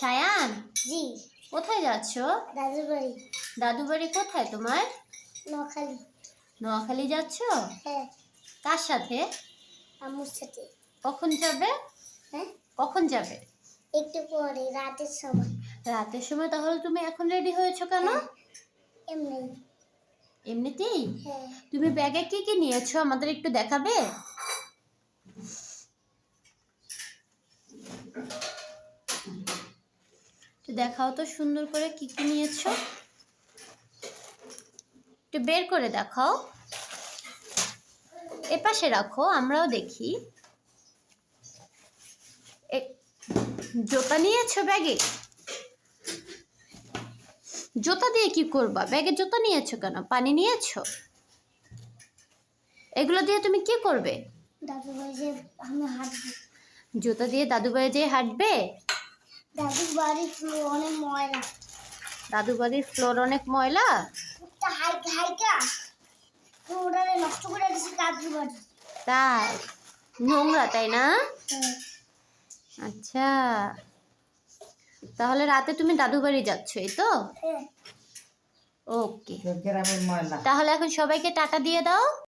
সায়ান জি। কোথায় যাচ্ছ? দাদুর বাড়ি দাদু বাড়ি কোথায় তোমার? নোয়াখালী। নোয়াখালী যাচ্ছ? হ্যাঁ। কার সাথে? আম্মুর সাথে। কখন যাবে? হ্যাঁ? কখন যাবে? একটু পরে রাতের সময়। রাতের সময়? তাহলে তুমি এখন রেডি হয়েছো কেন? এমনি। এমনিতেই? হ্যাঁ। তুমি ব্যাগে কি কি নিয়েছো? আমাদের একটু দেখাবে? একটু দেখাও তো সুন্দর করে কি কি নিয়েছো। একটু বের করে দেখাও। এপাশে রাখো আমরাও দেখি। জোতা নিয়েছো ব্যাগে? জুতা দিয়ে কি করবা? ব্যাগে জুতা নিয়েছো কেন? পানি নিয়েছো? এগুলো দিয়ে তুমি কি করবে? বাড়ি যে আমি হাঁটবো। জুতা দিয়ে দাদু বাড়ি যেয়ে হাঁটবে? দাদুর বাড়ি অনেক ময়লা। দাদু বাড়ির ফ্লোর অনেক ময়লা? হাইকা হাইকা ওটা নষ্ট করে দিয়েছে দাদুর বাড়ি। তাই? নোংরা তাই না? হ্যাঁ। আচ্ছা। তাহলে রাতে তুমি দাদু বাড়ি যাচ্ছ এই তো? হ্যাঁ। ওকে। ময়লা। তাহলে এখন সবাইকে টাটা দিয়ে দাও।